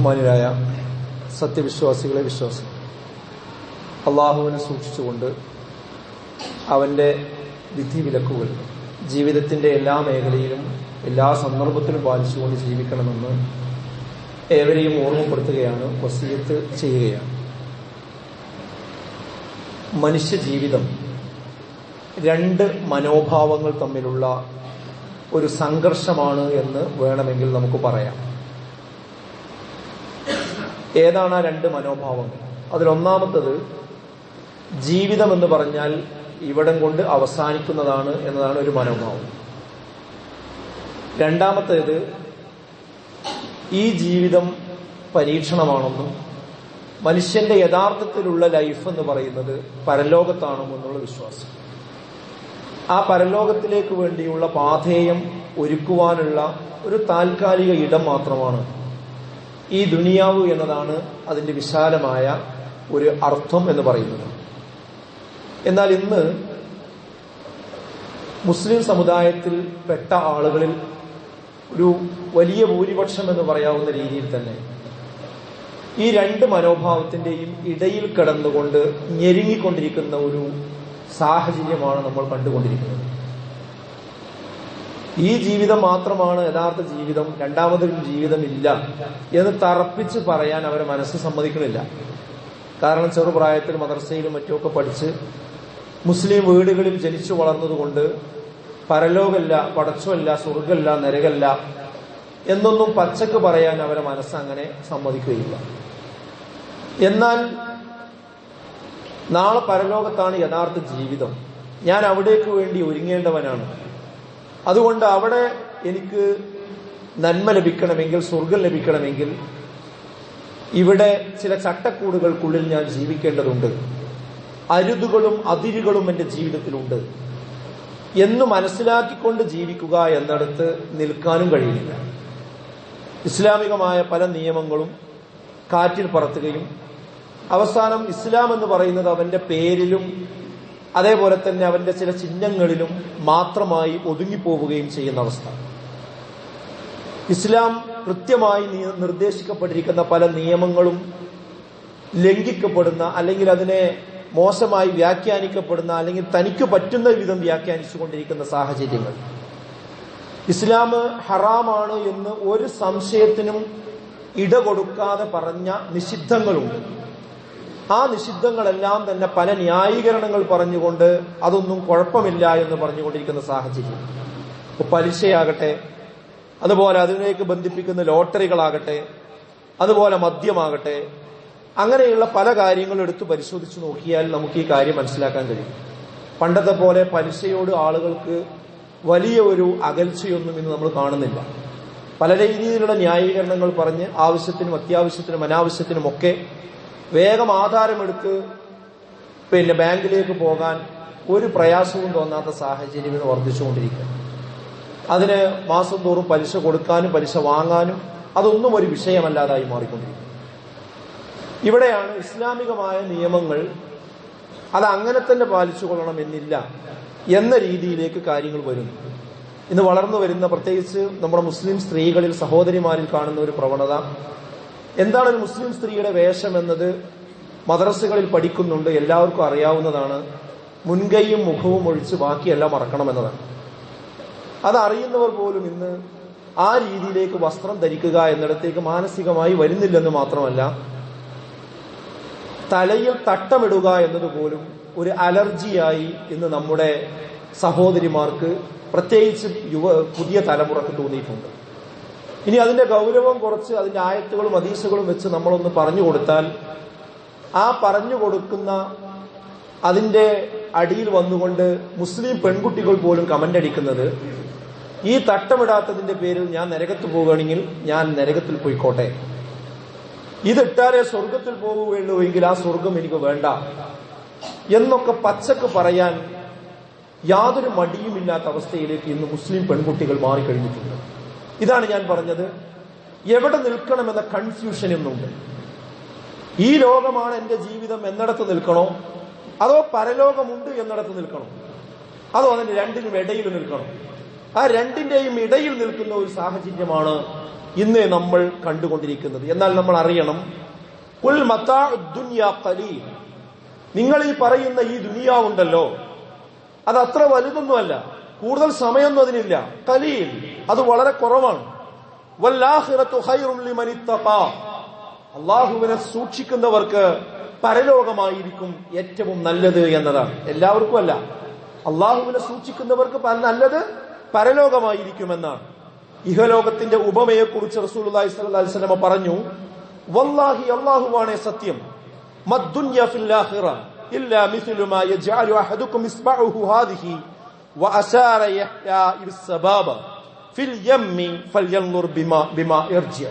ബഹുമാനിരായ സത്യവിശ്വാസികളെ വിശ്വാസം. അള്ളാഹുവിനെ സൂക്ഷിച്ചുകൊണ്ട് അവന്റെ വിധിവിലക്കുകൾ ജീവിതത്തിന്റെ എല്ലാ മേഖലയിലും എല്ലാ സന്ദർഭത്തിലും പാലിച്ചുകൊണ്ട് ജീവിക്കണമെന്ന് ഏവരെയും ഓർമ്മപ്പെടുത്തുകയാണ് വസീയത്ത് ചെയ്യുകയാണ്. മനുഷ്യ ജീവിതം രണ്ട് മനോഭാവങ്ങൾ തമ്മിലുള്ള ഒരു സംഘർഷമാണ് എന്ന് വേണമെങ്കിൽ നമുക്ക് പറയാം. ഏതാണ് ആ രണ്ട് മനോഭാവങ്ങൾ? അതിലൊന്നാമത്തത് ജീവിതം എന്ന് പറഞ്ഞാൽ ഇവിടം കൊണ്ട് അവസാനിക്കുന്നതാണ് എന്നതാണ് ഒരു മനോഭാവം. രണ്ടാമത്തേത് ഈ ജീവിതം പരീക്ഷണമാണെന്നും മനുഷ്യന്റെ യഥാർത്ഥത്തിലുള്ള ലൈഫ് എന്ന് പറയുന്നത് പരലോകത്താണെന്നുള്ള വിശ്വാസം. ആ പരലോകത്തിലേക്ക് വേണ്ടിയുള്ള പാഥേയം ഒരുക്കുവാനുള്ള ഒരു താൽക്കാലിക ഇടം മാത്രമാണ് ഈ ദുനിയാവ് എന്നതാണ് അതിന്റെ വിശാലമായ ഒരു അർത്ഥം എന്ന് പറയുന്നത്. എന്നാൽ ഇന്ന് മുസ്ലിം സമുദായത്തിൽ പെട്ട ആളുകളിൽ ഒരു വലിയ ഭൂരിപക്ഷം എന്ന് പറയാവുന്ന രീതിയിൽ തന്നെ ഈ രണ്ട് മനോഭാവത്തിന്റെയും ഇടയിൽ കിടന്നുകൊണ്ട് ഞെരുങ്ങിക്കൊണ്ടിരിക്കുന്ന ഒരു സാഹചര്യമാണ് നമ്മൾ കണ്ടുകൊണ്ടിരിക്കുന്നത്. ഈ ജീവിതം മാത്രമാണ് യഥാർത്ഥ ജീവിതം രണ്ടാമതൊരു ജീവിതമില്ല എന്ന് തറപ്പിച്ച് പറയാൻ അവരെ മനസ്സ് സമ്മതിക്കണില്ല. കാരണം ചെറുപ്രായത്തിൽ മദർസയിലും മറ്റുമൊക്കെ പഠിച്ച് മുസ്ലിം വീടുകളിൽ ജനിച്ചു വളർന്നതുകൊണ്ട് പരലോകല്ല പടച്ചമല്ല സ്വർഗല്ല നരകല്ല എന്നൊന്നും പച്ചക്ക് പറയാൻ അവരെ മനസ്സ് അങ്ങനെ സമ്മതിക്കുകയില്ല. എന്നാൽ നാളെ പരലോകത്താണ് യഥാർത്ഥ ജീവിതം. ഞാൻ അവിടേക്ക് വേണ്ടി ഒരുങ്ങേണ്ടവനാണ്. അതുകൊണ്ട് അവിടെ എനിക്ക് നന്മ ലഭിക്കണമെങ്കിൽ സ്വർഗം ലഭിക്കണമെങ്കിൽ ഇവിടെ ചില ചട്ടക്കൂടുകൾക്കുള്ളിൽ ഞാൻ ജീവിക്കേണ്ടതുണ്ട്. അരുതുകളും അതിരുകളും എന്റെ ജീവിതത്തിലുണ്ട്. എന്ന് മനസ്സിലാക്കിക്കൊണ്ട് ജീവിക്കുക എന്നിടത്ത് നിൽക്കാനും കഴിയില്ല ഇസ്ലാമികമായ പല നിയമങ്ങളും കാറ്റിൽ പറത്തുകയും അവസാനം ഇസ്ലാം എന്ന് പറയുന്നത് അവന്റെ പേരിലും അതേപോലെ തന്നെ അവന്റെ ചില ചിഹ്നങ്ങളിലും മാത്രമായി ഒതുങ്ങിപ്പോവുകയും ചെയ്യുന്ന അവസ്ഥ. ഇസ്ലാം കൃത്യമായി നിർദ്ദേശിക്കപ്പെട്ടിരിക്കുന്ന പല നിയമങ്ങളും ലംഘിക്കപ്പെടുന്ന അല്ലെങ്കിൽ അതിനെ മോശമായി വ്യാഖ്യാനിക്കപ്പെടുന്ന അല്ലെങ്കിൽ തനിക്ക് പറ്റുന്ന വിധം വ്യാഖ്യാനിച്ചുകൊണ്ടിരിക്കുന്ന സാഹചര്യങ്ങൾ. ഇസ്ലാം ഹറാമാണ് എന്ന് ഒരു സംശയത്തിനും ഇട കൊടുക്കാതെ പറഞ്ഞ നിഷിദ്ധങ്ങളുണ്ട്. ആ നിഷിദ്ധങ്ങളെല്ലാം തന്നെ പല ന്യായീകരണങ്ങൾ പറഞ്ഞുകൊണ്ട് അതൊന്നും കുഴപ്പമില്ല എന്ന് പറഞ്ഞുകൊണ്ടിരിക്കുന്ന സാഹചര്യം. പലിശയാകട്ടെ അതുപോലെ അതിലേക്ക് ബന്ധിപ്പിക്കുന്ന ലോട്ടറികളാകട്ടെ അതുപോലെ മദ്യമാകട്ടെ അങ്ങനെയുള്ള പല കാര്യങ്ങളും എടുത്ത് പരിശോധിച്ച് നോക്കിയാൽ നമുക്ക് ഈ കാര്യം മനസ്സിലാക്കാൻ കഴിയും. പണ്ടത്തെ പോലെ പലിശയോട് ആളുകൾക്ക് വലിയ ഒരു അകൽച്ചയൊന്നും ഇന്ന് നമ്മൾ കാണുന്നില്ല. പല രീതിയിലുള്ള ന്യായീകരണങ്ങൾ പറഞ്ഞ് ആവശ്യത്തിനും അത്യാവശ്യത്തിനും അനാവശ്യത്തിനും ഒക്കെ വേഗം ആധാരമെടുത്ത് പിന്നെ ബാങ്കിലേക്ക് പോകാൻ ഒരു പ്രയാസവും തോന്നാത്ത സാഹചര്യം ഇന്ന് വർദ്ധിച്ചുകൊണ്ടിരിക്കുക. അതിന് മാസം തോറും പലിശ കൊടുക്കാനും പലിശ വാങ്ങാനും അതൊന്നും ഒരു വിഷയമല്ലാതായി മാറിക്കൊണ്ടിരിക്കുന്നു ഇവിടെയാണ് ഇസ്ലാമികമായ നിയമങ്ങൾ അത് അങ്ങനെ തന്നെ പാലിച്ചു കൊള്ളണം എന്നില്ല എന്ന രീതിയിലേക്ക് കാര്യങ്ങൾ വരുന്നു. ഇന്ന് വളർന്നു വരുന്ന പ്രത്യേകിച്ച് നമ്മുടെ മുസ്ലിം സ്ത്രീകളിൽ സഹോദരിമാരിൽ കാണുന്ന ഒരു പ്രവണത എന്താണ് ഒരു മുസ്ലിം സ്ത്രീയുടെ വേഷം എന്നത് മദ്രസകളിൽ പഠിക്കുന്നുണ്ട് എല്ലാവർക്കും അറിയാവുന്നതാണ്. മുൻകൈയും മുഖവും ഒഴിച്ച് ബാക്കിയെല്ലാം മറക്കണമെന്നതാണ് അത് അറിയുന്നവർ പോലും ഇന്ന് ആ രീതിയിലേക്ക് വസ്ത്രം ധരിക്കുക എന്നിടത്തേക്ക് മാനസികമായി വരുന്നില്ലെന്ന് മാത്രമല്ല തലയിൽ തട്ടമിടുക എന്നതുപോലും ഒരു അലർജിയായി ഇന്ന് നമ്മുടെ സഹോദരിമാർക്ക് പ്രത്യേകിച്ച് യുവ പുതിയ തലമുറയ്ക്ക് തോന്നിയിട്ടുണ്ട്. ഇനി അതിന്റെ ഗൗരവം കുറച്ച് അതിന്റെ ആയത്തുകളും അതീശകളും വെച്ച് നമ്മളൊന്ന് പറഞ്ഞു കൊടുത്താൽ ആ പറഞ്ഞു കൊടുക്കുന്ന അതിന്റെ അടിയിൽ വന്നുകൊണ്ട് മുസ്ലിം പെൺകുട്ടികൾ പോലും കമന്റ് അടിക്കുന്നത് ഈ തട്ടമിടാത്തതിന്റെ പേരിൽ ഞാൻ നരകത്ത് പോവുകയാണെങ്കിൽ ഞാൻ നരകത്തിൽ പോയിക്കോട്ടെ. ഇതിട്ടാലേ സ്വർഗത്തിൽ പോകുകയുള്ളൂ എങ്കിൽ ആ സ്വർഗം എനിക്ക് വേണ്ട എന്നൊക്കെ പച്ചക്ക് പറയാൻ യാതൊരു മടിയുമില്ലാത്ത അവസ്ഥയിലേക്ക് ഇന്ന് മുസ്ലിം പെൺകുട്ടികൾ മാറിക്കഴിഞ്ഞിട്ടുണ്ട്. ഇതാണ് ഞാൻ പറഞ്ഞത്. എവിടെ നിൽക്കണമെന്ന കൺഫ്യൂഷൻ എന്നുണ്ട് ഈ ലോകമാണ് എന്റെ ജീവിതം എന്നിടത്ത് നിൽക്കണോ? അതോ പരലോകമുണ്ട് എന്നിടത്ത് നിൽക്കണോ? അതോ അതിന്റെ രണ്ടിനും ഇടയിൽ നിൽക്കണം? ആ രണ്ടിന്റെയും ഇടയിൽ നിൽക്കുന്ന ഒരു സാഹചര്യമാണ് ഇന്ന് നമ്മൾ കണ്ടുകൊണ്ടിരിക്കുന്നത്. എന്നാൽ നമ്മൾ അറിയണം കുൽ ഖലീൽ. നിങ്ങൾ ഈ പറയുന്ന ഈ ദുനിയാവുണ്ടല്ലോ. അത് അത്ര വലുതൊന്നുമല്ല. കൂടുതൽ സമയമൊന്നും അതിനില്ല. കലിയിൽ അത് വളരെ കുറവാണ്. അള്ളാഹുവിനെ സൂക്ഷിക്കുന്നവർക്ക് പരലോകമായിരിക്കും ഏറ്റവും നല്ലത് എന്നതാണ്. എല്ലാവർക്കും അല്ല. അള്ളാഹുവിനെ സൂക്ഷിക്കുന്നവർക്ക് നല്ലത് പരലോകമായിരിക്കുമെന്നാണ്. ഇഹലോകത്തിന്റെ ഉപമയെക്കുറിച്ച് അലൈഹി വസല്ലമ പറഞ്ഞു വല്ലാഹി അള്ളാഹുവാണേ സത്യം. മദ്ദുന്യ ഫിൽ ഇല്ല ഇല്ലാ മിസ്ലു മാ അഹദുക്കും ഹാദിഹി. വഅശാര يحيى ബിസ്സബാബ في اليم فلينظر بما بما يرجع.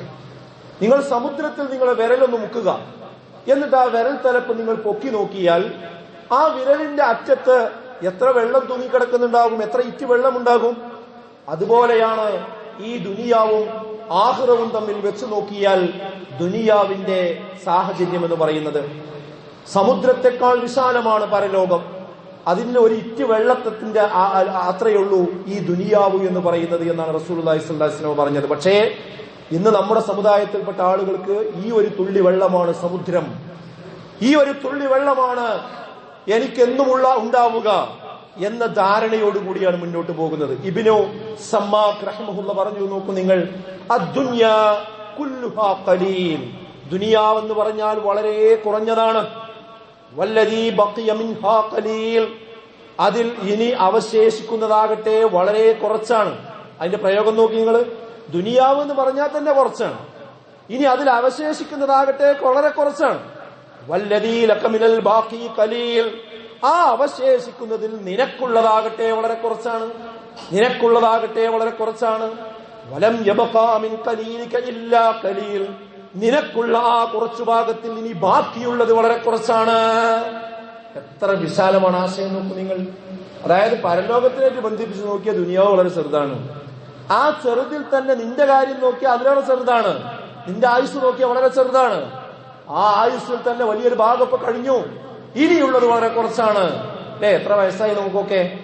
നിങ്ങൾ സമുദ്രത്തിൽ നിങ്ങളെ വിരലൊന്ന് മുക്കുക. എന്നിട്ട് ആ വിരൽ തലപ്പ് നിങ്ങൾ പൊക്കി നോക്കിയാൽ ആ വിരലിന്റെ അറ്റത്ത് എത്ര വെള്ളം തൂങ്ങിക്കിടക്കുന്നുണ്ടാകും എത്ര ഇറ്റ് വെള്ളമുണ്ടാകും. അതുപോലെയാണ് ഈ ദുനിയാവും ആഹ്റവും തമ്മിൽ വെച്ച് നോക്കിയാൽ ദുനിയാവിന്റെ സാഹചര്യം എന്ന് പറയുന്നത്. സമുദ്രത്തെക്കാൾ വിശാലമാണ് പരലോകം. അതിന് ഒരു ഇറ്റ് വെള്ളത്തിന്റെ അത്രയേ ഉള്ളൂ ഈ ദുനിയാവു എന്ന് പറയുന്നത് എന്നാണ് റസൂൽ അലൈഹിസ്ലാസ്ലമ പറഞ്ഞത്. പക്ഷേ ഇന്ന് നമ്മുടെ സമുദായത്തിൽപ്പെട്ട ആളുകൾക്ക് ഈ ഒരു തുള്ളി വെള്ളമാണ് സമുദ്രം. ഈ ഒരു തുള്ളി വെള്ളമാണ് എനിക്കെന്നുമുള്ള ഉണ്ടാവുക എന്ന ധാരണയോടുകൂടിയാണ് മുന്നോട്ട് പോകുന്നത്. ഇബിനോ സമ്മാഖ് പറഞ്ഞു നോക്കൂ നിങ്ങൾ ദുനിയാവെന്ന് പറഞ്ഞാൽ വളരെ കുറഞ്ഞതാണ്. അതിൽ ഇനി അവശേഷിക്കുന്നതാകട്ടെ വളരെ കുറച്ചാണ്. അതിന്റെ പ്രയോഗം നോക്കി നിങ്ങൾ ദുനിയാവ് എന്ന് പറഞ്ഞാൽ തന്നെ കുറച്ചാണ്. ഇനി അതിൽ അവശേഷിക്കുന്നതാകട്ടെ വളരെ കുറച്ചാണ്. വല്ലതീലക്കമിനൽ ബാക്കി കലീൽ ആ അവശേഷിക്കുന്നതിൽ നിനക്കുള്ളതാകട്ടെ വളരെ കുറച്ചാണ്. നിനക്കുള്ളതാകട്ടെ വളരെ കുറച്ചാണ്. വലം കലീൽ നിനക്കുള്ള ആ കുറച്ചു ഭാഗത്തിൽ ഇനി ബാക്കിയുള്ളത് വളരെ കുറച്ചാണ്. എത്ര വിശാലമാണ് ആശയം നോക്കൂ നിങ്ങൾ. അതായത് പരലോകത്തിനായിട്ട് ബന്ധിപ്പിച്ച് നോക്കിയ ദുനിയാവ് വളരെ ചെറുതാണ്. ആ ചെറുതിൽ തന്നെ നിന്റെ കാര്യം നോക്കിയാൽ അതിലേറെ ചെറുതാണ്. നിന്റെ ആയുസ് നോക്കിയാൽ വളരെ ചെറുതാണ്. ആ ആയുസ്സിൽ തന്നെ വലിയൊരു ഭാഗം ഇപ്പൊ കഴിഞ്ഞു. ഇനിയുള്ളത് വളരെ കുറച്ചാണ്. അല്ലേ എത്ര വയസ്സായി നമുക്കൊക്കെ?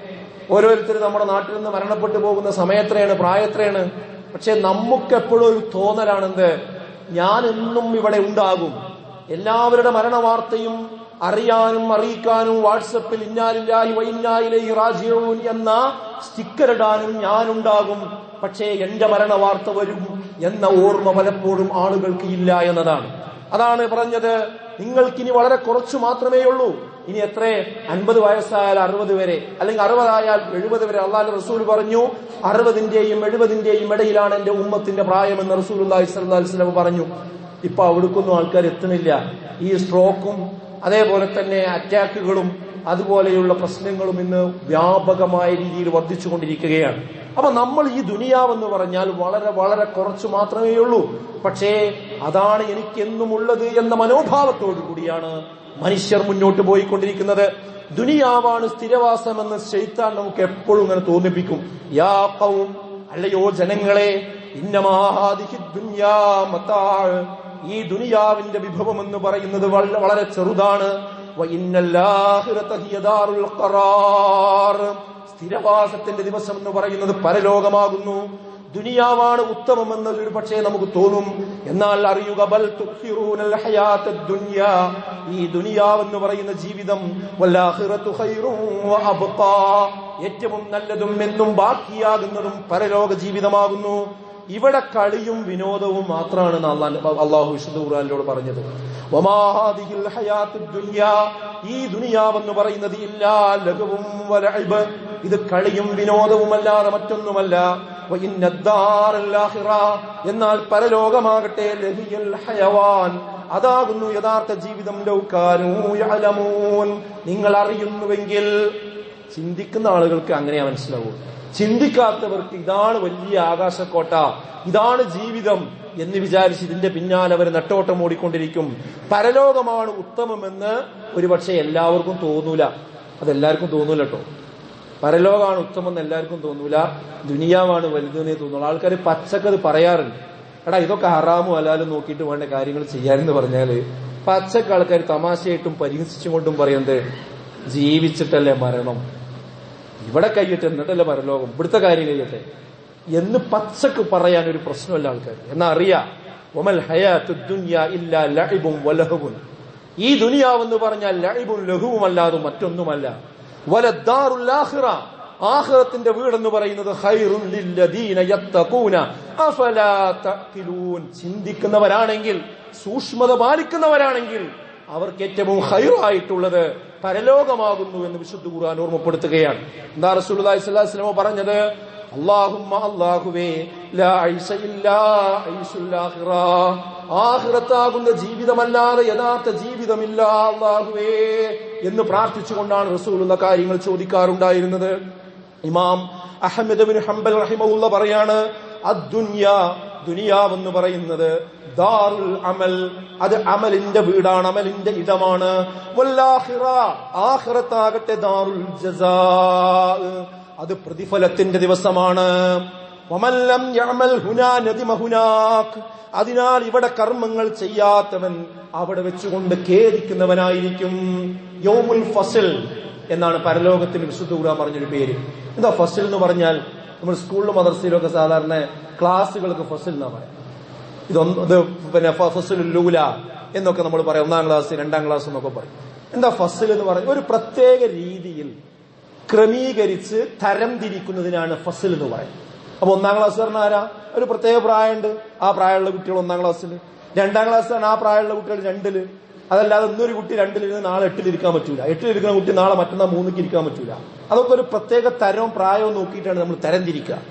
ഓരോരുത്തരും നമ്മുടെ നാട്ടിൽ നിന്ന് മരണപ്പെട്ടു പോകുന്ന സമയത്രയാണ് പ്രായത്രയാണ് പക്ഷെ നമുക്കെപ്പോഴും ഒരു തോന്നലാണെന്ത്? ഞാൻ എന്നും ഇവിടെ ഉണ്ടാകും. എല്ലാവരുടെ മരണവാർത്തയും അറിയാനും അറിയിക്കാനും വാട്സപ്പിൽ ഇന്നാലില്ലായി വൈന്നായിലെ റാജിഊൻ എന്ന സ്റ്റിക്കർ ഇടാനും ഞാനുണ്ടാകും. പക്ഷേ എന്റെ മരണവാർത്ത വരും എന്ന ഓർമ്മ പലപ്പോഴും ആളുകൾക്ക് ഇല്ല എന്നതാണ്. അതാണ് പറഞ്ഞത്. നിങ്ങൾക്കിനി വളരെ കുറച്ചു മാത്രമേ ഉള്ളൂ ഇനി എത്ര? അൻപത് വയസ്സായാൽ അറുപത് വരെ. അല്ലെങ്കിൽ അറുപതായാൽ എഴുപത് വരെ. അള്ളാഹു റസൂൽ പറഞ്ഞു അറുപതിന്റെയും എഴുപതിന്റെയും ഇടയിലാണ് എന്റെ ഉമ്മത്തിന്റെ പ്രായമെന്ന് റസൂൽ അള്ളാഹി പറഞ്ഞു. ഇപ്പൊ അവിടുക്കൊന്നും ആൾക്കാർ എത്തുന്നില്ല. ഈ സ്ട്രോക്കും അതേപോലെ തന്നെ അറ്റാക്കുകളും അതുപോലെയുള്ള പ്രശ്നങ്ങളും ഇന്ന് വ്യാപകമായ രീതിയിൽ വർദ്ധിച്ചുകൊണ്ടിരിക്കുകയാണ് അപ്പൊ നമ്മൾ ഈ ദുനിയാവെന്ന് പറഞ്ഞാൽ വളരെ വളരെ കുറച്ച് മാത്രമേ ഉള്ളൂ പക്ഷേ അതാണ് എനിക്കെന്നുമുള്ളത് എന്ന മനോഭാവത്തോടു കൂടിയാണ് മനുഷ്യർ മുന്നോട്ട് പോയിക്കൊണ്ടിരിക്കുന്നത്. ദുനിയാവാണ് സ്ഥിരവാസമെന്ന് ശൈത്താൻ നമുക്ക് എപ്പോഴും ഇങ്ങനെ തോന്നിപ്പിക്കും. യാപ്പവും അല്ലയോ ജനങ്ങളെ ഈ ദുനിയാവിന്റെ വിഭവം എന്ന് പറയുന്നത് വളരെ ചെറുതാണ്. സ്ഥിരവാസത്തിന്റെ ദിവസം എന്ന് പറയുന്നത് പരലോകമാകുന്നു. ദുനിയാവാണ് ഉത്തമമെന്ന് ഒരു പക്ഷേ നമുക്ക് തോന്നും എന്നാൽ അറിയുക ബൽ ദുനിയാ. ഈ ദുനിയാവെന്ന് പറയുന്ന ജീവിതം ഏറ്റവും നല്ലതും എന്നും ബാക്കിയാകുന്നതും പരലോക ജീവിതമാകുന്നു. ഇവിടെ കളിയും വിനോദവും മാത്രമാണ് അള്ളാഹ് വിശുദ്ധ പറഞ്ഞത്. ഈ ദുനിയാവെന്ന് പറയുന്നത് ഇല്ലാ ലഘുവും ഇത് കളിയും വിനോദവുമല്ലാതെ മറ്റൊന്നുമല്ല. എന്നാൽ പരലോകമാകട്ടെ ലഹിയൽ ഹയവാൻ. അതാകുന്നു യഥാർത്ഥ ജീവിതം. ലൗക്കാനൂയലമൂൻ നിങ്ങൾ അറിയുന്നുവെങ്കിൽ ചിന്തിക്കുന്ന ആളുകൾക്ക് അങ്ങനെ മനസ്സിലാവൂ. ചിന്തിക്കാത്തവർക്ക് ഇതാണ് വലിയ ആകാശക്കോട്ട. ഇതാണ് ജീവിതം എന്ന് വിചാരിച്ച് ഇതിന്റെ പിന്നാലെ അവർ നെട്ടോട്ടം ഓടിക്കൊണ്ടിരിക്കും. പരലോകമാണ് ഉത്തമമെന്ന് ഒരുപക്ഷെ എല്ലാവർക്കും തോന്നൂല. അതെല്ലാവർക്കും തോന്നൂല കേട്ടോ പരലോകമാണ് ഉത്തമം എന്ന് എല്ലാവർക്കും തോന്നൂല. ദുനിയാവാണ് വലുതെന്നേ തോന്നുള്ളൂ. ആൾക്കാർ പച്ചക്കത് പറയാറുണ്ട്. എടാ ഇതൊക്കെ ഹറാമും അലാലും നോക്കിയിട്ട് വേണ്ട കാര്യങ്ങൾ ചെയ്യാനെന്ന് പറഞ്ഞാൽ പച്ചക്ക ആൾക്കാർ തമാശയായിട്ടും പരിഹസിച്ചുകൊണ്ടും പറയുന്നത് ജീവിച്ചിട്ടല്ലേ മരണം. ഇവിടെ കഴിയട്ടെ എന്നിട്ടല്ലേ പരലോകം. ഇവിടുത്തെ കാര്യം കഴിയട്ടെ എന്ന് പച്ചക്ക് പറയാൻ ഒരു പ്രശ്നമല്ല ആൾക്കാർ എന്നാ അറിയാം ഒമൽ ഹയാത്തു ഈ ദുനിയാവെന്ന് പറഞ്ഞാൽ ലഹിബും അല്ലാതും മറ്റൊന്നുമല്ല. വലദ്ദാറുൽ ആഖിറ ആഖിറത്തിന്റെ വീടെന്ന് പറയുന്നത് ചിന്തിക്കുന്നവരാണെങ്കിൽ സൂക്ഷ്മത പാലിക്കുന്നവരാണെങ്കിൽ അവർക്ക് ഏറ്റവും ഹൈറായിട്ടുള്ളത് പരലോകമാകുന്നു എന്ന് വിശുദ്ധ ഖുർആൻ ഓർമ്മപ്പെടുത്തുകയാണ്. എന്താ റസൂൽ പറഞ്ഞത്? ഐസുൽ ആഖിറ. ആഖിറത്താകുന്ന ജീവിതമല്ലാതെ യഥാർത്ഥ ജീവിതമില്ല അള്ളാഹുവേ എന്ന് പ്രാർത്ഥിച്ചുകൊണ്ടാണ് റസൂലുള്ള കാര്യങ്ങൾ ചോദിക്കാറുണ്ടായിരുന്നത്. ഇമാം അഹമ്മദ് ബിൻ ഹംബൽ റഹിമുള്ള പറയാണ് അദ്ദുന്യ ദുനിയാവെന്ന് പറയുന്നത് ദാറുൽ അമൽ അത് അമലിന്റെ വീടാണ് അമലിന്റെ ഇടമാണ്. ആഹ്റത്താകട്ടെ ദാറുൽ ജസാ. അത് പ്രതിഫലത്തിന്റെ ദിവസമാണ്. അതിനാൽ ഇവിടെ കർമ്മങ്ങൾ ചെയ്യാത്തവൻ അവിടെ വെച്ചുകൊണ്ട് ഖേദിക്കുന്നവനായിരിക്കും. യോമുൽ ഫസൽ എന്നാണ് പരലോകത്തിന് വിശുദ്ധ ഖുർആൻ പറഞ്ഞൊരു പേര്. എന്താ ഫസൽ എന്ന് പറഞ്ഞാൽ? നമ്മൾ സ്കൂളിലും മദർസയിലും ഒക്കെ സാധാരണ ക്ലാസ്സുകൾക്ക് ഫസൽ എന്നാ പറയാം. ഇതൊന്ന് ഇത് പിന്നെ ഫസൽ ലൂല എന്നൊക്കെ നമ്മൾ പറയാം. ഒന്നാം ക്ലാസ് രണ്ടാം ക്ലാസ് എന്നൊക്കെ പറയും. എന്താ ഫസൽ എന്ന് പറയുന്നത് ഒരു പ്രത്യേക രീതിയിൽ ക്രമീകരിച്ച് തരം തിരിക്കുന്നതിനാണ് ഫസൽ എന്ന് പറയുന്നത്. അപ്പൊ ഒന്നാം ക്ലാസ് പറഞ്ഞ ആരാ? ഒരു പ്രത്യേക പ്രായമുണ്ട്. ആ പ്രായമുള്ള കുട്ടികൾ ഒന്നാം ക്ലാസ്സിൽ. രണ്ടാം ക്ലാസ് ആ പ്രായമുള്ള കുട്ടികൾ രണ്ടിൽ. അതല്ലാതെ ഇന്നൊരു കുട്ടി രണ്ടിലിരുന്ന് നാളെ എട്ടിലിരിക്കാൻ പറ്റൂല. എട്ടിലിരിക്കുന്ന കുട്ടി നാളെ മറ്റന്നാൾ മൂന്നിക്ക് ഇരിക്കാൻ പറ്റൂല. അതൊക്കെ ഒരു പ്രത്യേക തരവും പ്രായവും നോക്കിയിട്ടാണ് നമ്മൾ തരം തിരിക്കുക.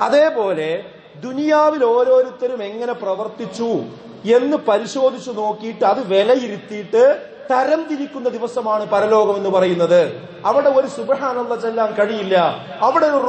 അതേപോലെ ദുനിയാവിൽ ഓരോരുത്തരും എങ്ങനെ പ്രവർത്തിച്ചു എന്ന് പരിശോധിച്ചു നോക്കിയിട്ട് അത് വിലയിരുത്തിയിട്ട് തരം തിരിക്കുന്ന ദിവസമാണ് പരലോകം എന്ന് പറയുന്നത്. അവിടെ ഒരു സുബഹാനുള്ള ചെല്ലാൻ കഴിയില്ല. അവിടെ ഒരു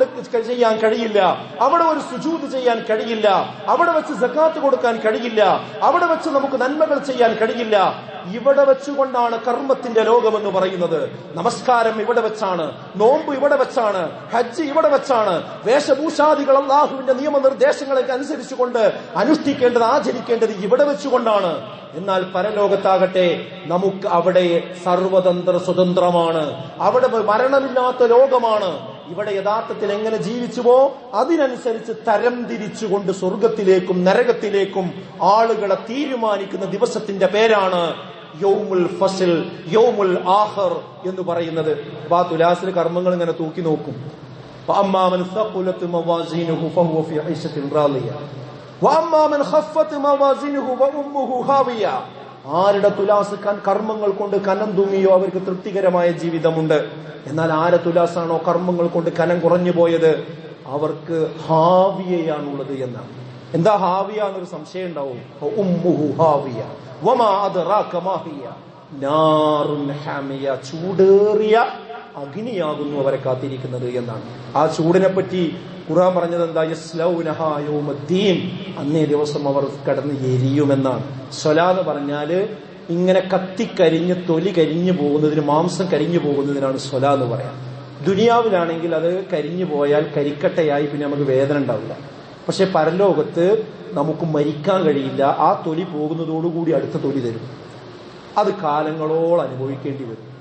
റുക്കു ചെയ്യാൻ കഴിയില്ല. അവിടെ ഒരു സുജൂത് ചെയ്യാൻ കഴിയില്ല. അവിടെ വെച്ച് സക്കാത്ത് കൊടുക്കാൻ കഴിയില്ല. അവിടെ വെച്ച് നമുക്ക് നന്മകൾ ചെയ്യാൻ കഴിയില്ല. ഇവിടെ വെച്ചുകൊണ്ടാണ് കർമ്മത്തിന്റെ ലോകം എന്ന് പറയുന്നത്. നമസ്കാരം ഇവിടെ വെച്ചാണ്. നോമ്പ് ഇവിടെ വെച്ചാണ്. ഹജ്ജ് ഇവിടെ വെച്ചാണ്. വേഷഭൂഷാദികൾ അള്ളാഹുവിന്റെ നിയമനിർദ്ദേശങ്ങളൊക്കെ അനുസരിച്ചുകൊണ്ട് അനുഷ്ഠിക്കേണ്ടത് ആചരിക്കേണ്ടത് ഇവിടെ വെച്ചുകൊണ്ടാണ്. എന്നാൽ പരലോകത്താകട്ടെ നമുക്ക് അവിടെ സർവതന്ത്ര സ്വതന്ത്രമാണ്. അവിടെ മരണമില്ലാത്ത ലോകമാണ്. ഇവിടെ യഥാർത്ഥത്തിൽ എങ്ങനെ ജീവിച്ചുവോ അതിനനുസരിച്ച് തരം തിരിച്ചുകൊണ്ട് സ്വർഗത്തിലേക്കും നരകത്തിലേക്കും ആളുകളെ തീരുമാനിക്കുന്ന ദിവസത്തിന്റെ പേരാണ് യൗമുൽ ഫസിൽ യൗമുൽ ആഹർ എന്ന് പറയുന്നത്. അപ്പൊ ആ തുലാസിൽ കർമ്മങ്ങൾ ഇങ്ങനെ തൂക്കി നോക്കും. മവാസിനുഹു വഉമ്മുഹു ആരുടെ തുലാസ് കർമ്മങ്ങൾ കൊണ്ട് കനം തൂങ്ങിയോ അവർക്ക് തൃപ്തികരമായ ജീവിതമുണ്ട്. എന്നാൽ ആരെ തുലാസാണോ കർമ്മങ്ങൾ കൊണ്ട് കനം കുറഞ്ഞു പോയത്? അവർക്ക് ഹാവിയയാണുള്ളത് എന്നാണ്. എന്താ ഹാവിയ എന്നൊരു സംശയം ഉണ്ടാവും? ഉമ്മുഹു വമാ ചൂടേറിയ അഗ്നിയാകുന്നു അവരെ കാത്തിരിക്കുന്നത് എന്നാണ്. ആ ചൂടിനെ പറ്റി ഖുർആൻ പറഞ്ഞത് എന്താ യസ്ലൗനഹാ യൗമദ്ദീൻ. അന്നേ ദിവസം അവർ കടന്ന് എരിയുമെന്നാണ്. സ്വല എന്ന് പറഞ്ഞാൽ ഇങ്ങനെ കത്തിക്കരിഞ്ഞ് തൊലി കരിഞ്ഞു പോകുന്നതിന് മാംസം കരിഞ്ഞു പോകുന്നതിനാണ് സ്വല എന്ന് പറയാം ദുനിയാവിലാണെങ്കിൽ അത് കരിഞ്ഞു പോയാൽ കരിക്കട്ടയായി പിന്നെ നമുക്ക് വേദന ഉണ്ടാവില്ല. പക്ഷെ പരലോകത്ത് നമുക്ക് മരിക്കാൻ കഴിയില്ല. ആ തൊലി പോകുന്നതോടുകൂടി അടുത്ത തൊലി തരും. അത് കാലങ്ങളോളം അനുഭവിക്കേണ്ടി വരും.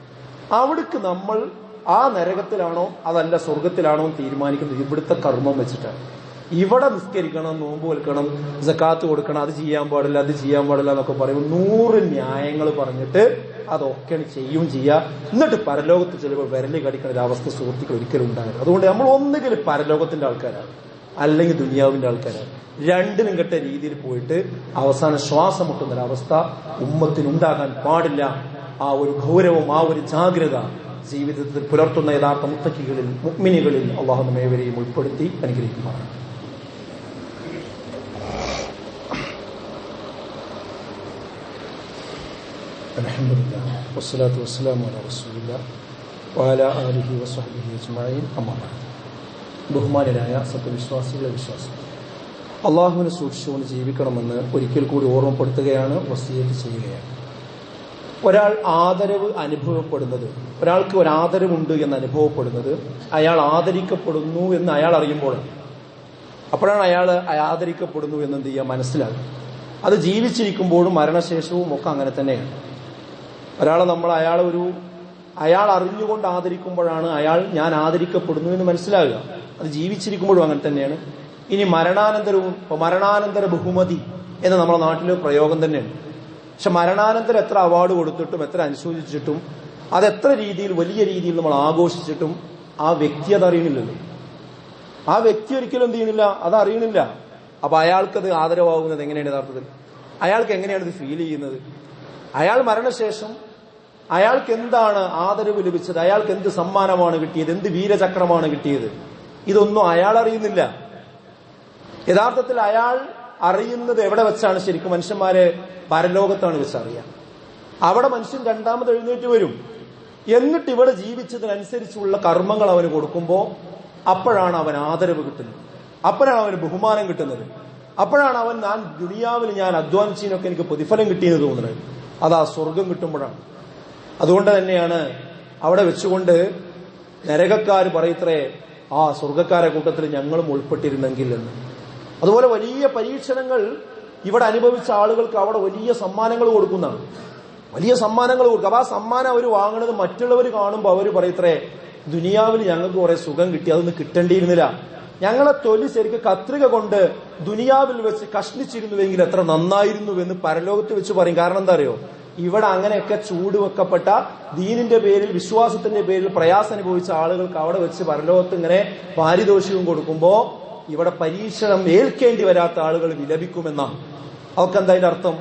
അവിടേക്ക് നമ്മൾ ആ നരകത്തിലാണോ അതല്ല സ്വർഗത്തിലാണോ തീരുമാനിക്കുന്നത്. ഇവിടുത്തെ കർമ്മം വെച്ചിട്ടാണ് ഇവിടെ നിസ്കരിക്കണം നോമ്പ് വെക്കണം ജക്കാത്ത് കൊടുക്കണം അത് ചെയ്യാൻ പാടില്ല അത് ചെയ്യാൻ പാടില്ല എന്നൊക്കെ പറയും നൂറ് ന്യായങ്ങൾ പറഞ്ഞിട്ട് അതൊക്കെ ചെയ്യും ചെയ്യാ. എന്നിട്ട് പരലോകത്ത് ചിലപ്പോൾ വിരൽ കടിക്കണ ഒരു അവസ്ഥ സുഹൃത്തുക്കൾ ഒരിക്കലും ഉണ്ടാകരുത്. അതുകൊണ്ട് നമ്മൾ ഒന്നുകിൽ പരലോകത്തിന്റെ ആൾക്കാരാണ് അല്ലെങ്കിൽ ദുനിയാവിന്റെ ആൾക്കാരാണ്. രണ്ടിനും കെട്ട രീതിയിൽ പോയിട്ട് അവസാന ശ്വാസം മുട്ടുന്ന ഒരു അവസ്ഥ ഉമ്മത്തിനുണ്ടാകാൻ പാടില്ല. ആ ഒരു ഗൗരവം ആ ഒരു ജാഗ്രത ജീവിതത്തിൽ പുലർത്തുന്ന യഥാർത്ഥ മുത്തക്കികളിൽ മുഗ്മിനികളിൽ അള്ളാഹു നമ്മേവരെയും ഉൾപ്പെടുത്തി അനുഗ്രഹിക്കുമാറാണ് الحمد لله والصلاة والسلام على رسول الله وعلى آله وصحبه أجمعين أما بعد ബഹുമാനരായ സത്യവിശ്വാസികളെ വിശ്വാസം അള്ളാഹുവിനെ സൂക്ഷിച്ചുകൊണ്ട് ജീവിക്കണമെന്ന് ഒരിക്കൽ കൂടി ഓർമ്മപ്പെടുത്തുകയാണ് വസീയത്ത് ചെയ്യുകയാണ് ഒരാൾ ആദരവ് അനുഭവപ്പെടുന്നത് ഒരാൾക്ക് ഒരു ആദരവുണ്ട് എന്ന് അനുഭവപ്പെടുന്നത് അയാൾ ആദരിക്കപ്പെടുന്നു എന്ന് അയാൾ അറിയുമ്പോൾ അപ്പോഴാണ് അയാൾ ആദരിക്കപ്പെടുന്നു എന്ന് എന്ത് ചെയ്യുക മനസ്സിലാകും. അത് ജീവിച്ചിരിക്കുമ്പോഴും മരണശേഷവും ഒക്കെ അങ്ങനെ തന്നെയാണ്. ഒരാളെ നമ്മൾ അയാൾ ഒരു അയാൾ അറിഞ്ഞുകൊണ്ട് ആദരിക്കുമ്പോഴാണ് അയാൾ ഞാൻ ആദരിക്കപ്പെടുന്നു എന്ന് മനസ്സിലാകുക. അത് ജീവിച്ചിരിക്കുമ്പോഴും അങ്ങനെ തന്നെയാണ്. ഇനി മരണാനന്തരവും മരണാനന്തര ബഹുമതി എന്ന നമ്മുടെ നാട്ടിലെ പ്രയോഗം തന്നെയാണ്. പക്ഷെ മരണാനന്തരം എത്ര അവാർഡ് കൊടുത്തിട്ടും എത്ര അനുശോചിച്ചിട്ടും അത് എത്ര രീതിയിൽ വലിയ രീതിയിൽ നമ്മൾ ആഘോഷിച്ചിട്ടും ആ വ്യക്തി അത് അറിയണില്ലല്ലോ. ആ വ്യക്തി ഒരിക്കലും എന്ത് ചെയ്യുന്നില്ല? അത് അറിയണില്ല. അപ്പൊ അയാൾക്കത് ആദരവാകുന്നത് എങ്ങനെയാണ് യഥാർത്ഥത്തിൽ? അയാൾക്ക് എങ്ങനെയാണ് ഇത് ഫീൽ ചെയ്യുന്നത്? അയാൾ മരണശേഷം അയാൾക്ക് എന്താണ് ആദരവ് ലഭിച്ചത്? അയാൾക്ക് എന്ത് സമ്മാനമാണ് കിട്ടിയത്? എന്ത് വീരചക്രമാണ് കിട്ടിയത്? ഇതൊന്നും അയാൾ അറിയുന്നില്ല. യഥാർത്ഥത്തിൽ അയാൾ അറിയുന്നത് എവിടെ വെച്ചാണ് ശരിക്കും മനുഷ്യന്മാരെ പരലോകത്താണ് വെച്ച് അറിയാം. അവിടെ മനുഷ്യൻ രണ്ടാമത് എഴുന്നേറ്റ് വരും. എന്നിട്ട് ഇവിടെ ജീവിച്ചതിനനുസരിച്ചുള്ള കർമ്മങ്ങൾ അവന് കൊടുക്കുമ്പോൾ അപ്പോഴാണ് അവൻ ആദരവ് കിട്ടുന്നത്. അപ്പോഴാണ് അവന് ബഹുമാനം കിട്ടുന്നത്. അപ്പോഴാണ് അവൻ ഞാൻ ദുനിയാവിൽ ഞാൻ അധ്വാനിച്ചതിനൊക്കെ എനിക്ക് പ്രതിഫലം കിട്ടിയെന്ന് തോന്നുന്നത്. അത് ആ സ്വർഗം കിട്ടുമ്പോഴാണ്. അതുകൊണ്ട് തന്നെയാണ് അവിടെ വെച്ചുകൊണ്ട് നരകക്കാർ പറയത്രേ ആ സ്വർഗക്കാരെ കൂട്ടത്തിൽ ഞങ്ങളും ഉൾപ്പെട്ടിരുന്നെങ്കിൽ എന്ന്. അതുപോലെ വലിയ പരീക്ഷണങ്ങൾ ഇവിടെ അനുഭവിച്ച ആളുകൾക്ക് അവിടെ വലിയ സമ്മാനങ്ങൾ കൊടുക്കുന്നതാണ്. വലിയ സമ്മാനങ്ങൾ കൊടുക്കും. അപ്പൊ ആ സമ്മാനം അവർ വാങ്ങുന്നത് മറ്റുള്ളവർ കാണുമ്പോൾ അവർ പറയത്രേ ദുനിയാവിൽ ഞങ്ങൾക്ക് കുറെ സുഖം കിട്ടി അതൊന്നും കിട്ടേണ്ടിയിരുന്നില്ല. ഞങ്ങളെ തൊലി ശരിക്ക് കത്രിക കൊണ്ട് ദുനിയാവിൽ വെച്ച് കഷ്ണിച്ചിരുന്നുവെങ്കിൽ എത്ര നന്നായിരുന്നു എന്ന് പരലോകത്ത് വെച്ച് പറയും. കാരണം എന്താ അറിയോ? ഇവിടെ അങ്ങനെയൊക്കെ ചൂട് വെക്കപ്പെട്ട ദീനിന്റെ പേരിൽ വിശ്വാസത്തിന്റെ പേരിൽ പ്രയാസം അനുഭവിച്ച ആളുകൾക്ക് അവിടെ വെച്ച് പരലോകത്ത് ഇങ്ങനെ പാരിതോഷികം കൊടുക്കുമ്പോ ഇവിടെ പരീക്ഷണം ഏൽക്കേണ്ടി വരാത്ത ആളുകൾ വിലപിക്കുമെന്നാണ് അവർക്ക് എന്താ അതിന്റെ അർത്ഥം?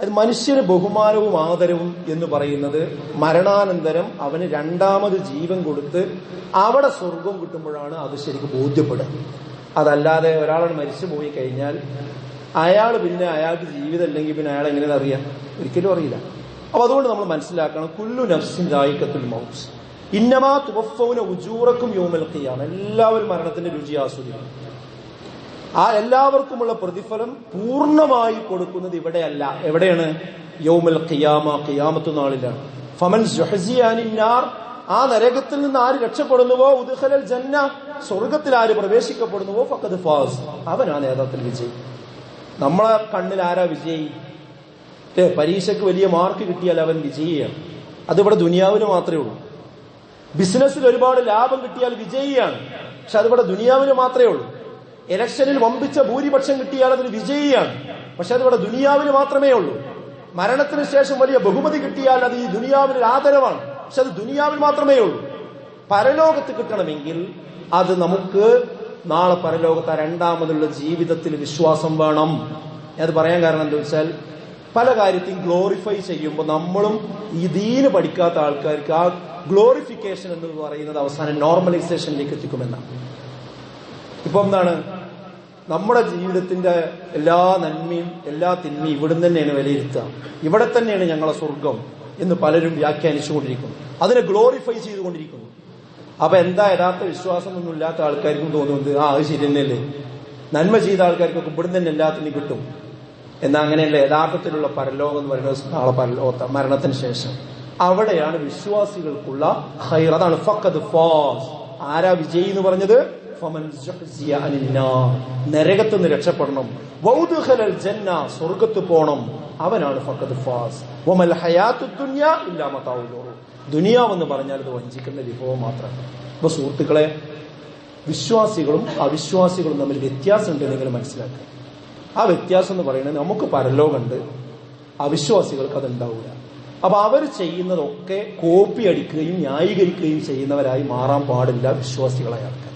അത് മനുഷ്യന് ബഹുമാനവും ആദരവും എന്ന് പറയുന്നത് മരണാനന്തരം അവന് രണ്ടാമത് ജീവൻ കൊടുത്ത് അവിടെ സ്വർഗം കിട്ടുമ്പോഴാണ് അത് ശരിക്കും ബോധ്യപ്പെടുക. അതല്ലാതെ ഒരാൾ മരിച്ചു പോയി കഴിഞ്ഞാൽ അയാൾ പിന്നെ അയാൾക്ക് ജീവിതം അല്ലെങ്കിൽ പിന്നെ അയാൾ എങ്ങനെ അറിയാം? ഒരിക്കലും അറിയില്ല. അപ്പൊ അതുകൊണ്ട് നമ്മൾ മനസ്സിലാക്കണം കുല്ലു നഫ്സിൻ രായിക്കത്തുൽ മൗസ് ഇന്നമാ തുവഫൗന ഉജൂറക്കും യോമൽക്കിയാണ് എല്ലാവരും മരണത്തിന്റെ രുചി ആസ്വദിക്കും ആ എല്ലാവർക്കുമുള്ള പ്രതിഫലം പൂർണമായി കൊടുക്കുന്നത് ഇവിടെയല്ല. എവിടെയാണ്? യൗമൽ ഖിയാമ ഖിയാമത്ത് നാളിലാണ്. ഫമൻ ജുഹസിയാനിന്നാർ ആ നരകത്തിൽ നിന്ന് ആര് രക്ഷപ്പെടുന്നുവോ? ഉദ്ഹലൽ ജന്ന. സ്വർഗത്തിൽ ആര് പ്രവേശിക്കപ്പെടുന്നുവോ? ഫക്കത് ഫാസ്. അവൻ ആ നേതാത്തിൽ വിജയി. നമ്മളെ കണ്ണിൽ ആരാ വിജയി? പരീക്ഷയ്ക്ക് വലിയ മാർക്ക് കിട്ടിയാൽ അവൻ വിജയിയാണ്. അതിവിടെ ദുനിയാവിന് മാത്രമേ ഉള്ളൂ. ബിസിനസ്സിൽ ഒരുപാട് ലാഭം കിട്ടിയാൽ വിജയിയാണ്. പക്ഷെ അതിവിടെ ദുനിയാവിന് മാത്രമേ ഉള്ളൂ. ഇലക്ഷനിൽ വമ്പിച്ച ഭൂരിപക്ഷം കിട്ടിയാൽ അതിന് വിജയിയാണ്. പക്ഷെ അതിവിടെ ദുനിയാവിന് മാത്രമേ ഉള്ളൂ. മരണത്തിന് ശേഷം വലിയ ബഹുമതി കിട്ടിയാൽ അത് ഈ ദുനിയാവിന് ആദരവാണ്. പക്ഷെ അത് ദുനിയാവിൽ മാത്രമേ ഉള്ളൂ. പരലോകത്ത് കിട്ടണമെങ്കിൽ അത് നമുക്ക് നാളെ പരലോകത്ത് രണ്ടാമതുള്ള ജീവിതത്തിൽ വിശ്വാസം വേണം. അത് പറയാൻ കാരണം എന്താ വെച്ചാൽ പല കാര്യത്തെയും ഗ്ലോറിഫൈ ചെയ്യുമ്പോൾ നമ്മളും ഈ പഠിക്കാത്ത ആൾക്കാർക്ക് ആ ഗ്ലോറിഫിക്കേഷൻ എന്ന് പറയുന്നത് അവസാനം നോർമലൈസേഷനിലേക്ക് എത്തിക്കുമെന്നാണ്. ഇപ്പൊ എന്താണ്? നമ്മുടെ ജീവിതത്തിന്റെ എല്ലാ നന്മയും എല്ലാ തിന്മയും ഇവിടുന്ന് തന്നെയാണ് വിലയിരുത്തുക. ഇവിടെ തന്നെയാണ് ഞങ്ങളെ സ്വർഗം എന്ന് പലരും വ്യാഖ്യാനിച്ചുകൊണ്ടിരിക്കുന്നു. അതിനെ ഗ്ലോറിഫൈ ചെയ്തുകൊണ്ടിരിക്കുന്നു. അപ്പൊ എന്താ യഥാർത്ഥ വിശ്വാസമൊന്നും ഇല്ലാത്ത ആൾക്കാർക്കും തോന്നുന്നത്? ആ അത് ശരി തന്നെയല്ലേ. നന്മ ചെയ്ത ആൾക്കാർക്കൊക്കെ ഇവിടുന്ന് തന്നെ എല്ലാത്തിനും കിട്ടും. എന്നാൽ അങ്ങനെയല്ല യഥാർത്ഥത്തിലുള്ള പരലോകം എന്ന് പറയുന്നത് നാളെ പരലോകത്ത മരണത്തിന് ശേഷം. അവിടെയാണ് വിശ്വാസികൾക്കുള്ള ഹൈർ അതാണ് ഫക്കത് ഫോസ്. ആരാ വിജയി എന്ന് പറഞ്ഞത്. നരകത്ത് നിന്ന് രക്ഷപ്പെടണം. ജന്ന സ്വർഗത്ത് പോണം. അവനാണ് ഫാസ്. ദുനിയാവെന്ന് പറഞ്ഞാൽ അത് വഞ്ചിക്കുന്ന വിഭവം മാത്രമാണ് അപ്പൊ സുഹൃത്തുക്കളെ വിശ്വാസികളും അവിശ്വാസികളും തമ്മിൽ വ്യത്യാസമുണ്ട് നിങ്ങൾ മനസ്സിലാക്കുക. ആ വ്യത്യാസം എന്ന് പറയുന്നത് നമുക്ക് പരലോകമുണ്ട്. അവിശ്വാസികൾക്ക് അത് ഉണ്ടാവില്ല അപ്പൊ അവർ ചെയ്യുന്നതൊക്കെ കോപ്പി അടിക്കുകയും ന്യായീകരിക്കുകയും ചെയ്യുന്നവരായി മാറാൻ പാടില്ല വിശ്വാസികളായ ആൾക്കാർ.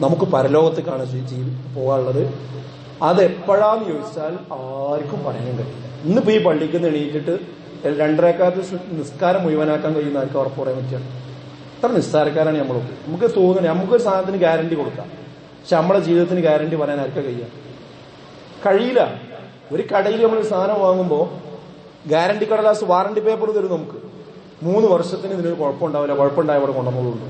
നമുക്ക് പരലോകത്തേക്കാണ് പോകാനുള്ളത്. അതെപ്പോഴാന്ന് ചോദിച്ചാൽ ആർക്കും പറയാൻ കഴിയില്ല. ഇന്നിപ്പോ ഈ പള്ളിക്ക് എണീറ്റിട്ട് രണ്ടരക്കാലത്ത് നിസ്കാരം മുഴുവനാക്കാൻ കഴിയുന്ന ആർക്കും ഉറപ്പ് പറയാൻ പറ്റിയാണ് അത്ര നിസ്സാരക്കാരാണ് നമ്മളൊക്കെ നമുക്ക് തോന്നുന്നത് നമുക്കൊരു സാധനത്തിന് ഗ്യാരണ്ടി കൊടുക്കാം. പക്ഷെ നമ്മുടെ ജീവിതത്തിന് ഗ്യാരണ്ടി പറയാൻ ആർക്കാ കഴിയാ കഴിയില്ല. ഒരു കടയിൽ നമ്മൾ സാധനം വാങ്ങുമ്പോൾ ഗ്യാരണ്ടി കടലാസ് വാറണ്ടി പേപ്പർ തരും നമുക്ക്. മൂന്ന് വർഷത്തിന് ഇതിനൊരു കുഴപ്പമുണ്ടാവില്ല. കുഴപ്പമുണ്ടായ അവിടെ കൊണ്ടുവന്നുള്ളൂ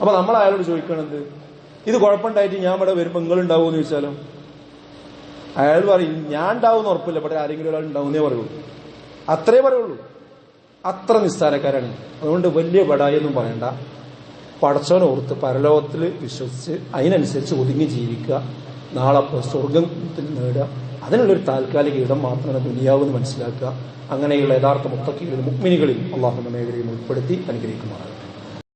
അപ്പൊ നമ്മൾ അയാളോട് ചോദിക്കണത് ഇത് കുഴപ്പമുണ്ടായിട്ട് ഞാൻ ഇവിടെ വരുമ്പോൾ നിങ്ങൾ ഉണ്ടാവുമെന്ന് ചോദിച്ചാലോ? അയാൾ പറയും ഞാൻ ഉണ്ടാവും ഉറപ്പില്ല ഇവിടെ ആരെങ്കിലും ഒരാൾ ഉണ്ടാവുന്നേ പറയുള്ളൂ. അത്രേ പറയുള്ളൂ. അത്ര നിസ്സാരക്കാരാണ്. അതുകൊണ്ട് വലിയ ബടായൊന്നും പറയണ്ട. പടച്ചോനെ ഓർത്ത് പരലോകത്തിൽ വിശ്വസിച്ച് അതിനനുസരിച്ച് ഒതുങ്ങി ജീവിക്കുക. നാളെ സ്വർഗത്തിൽ നേടുക. അതിനുള്ളൊരു താൽക്കാലിക ഇടം മാത്രമാണ് ദുനിയാവെന്ന് മനസ്സിലാക്കുക. അങ്ങനെയുള്ള യഥാർത്ഥ മുത്തക്കികളിൽ മുക്മിനികളിൽ അള്ളാഹു മേഖലയിൽ ഉൾപ്പെടുത്തി അനുഗ്രഹിക്കുമാറാണ്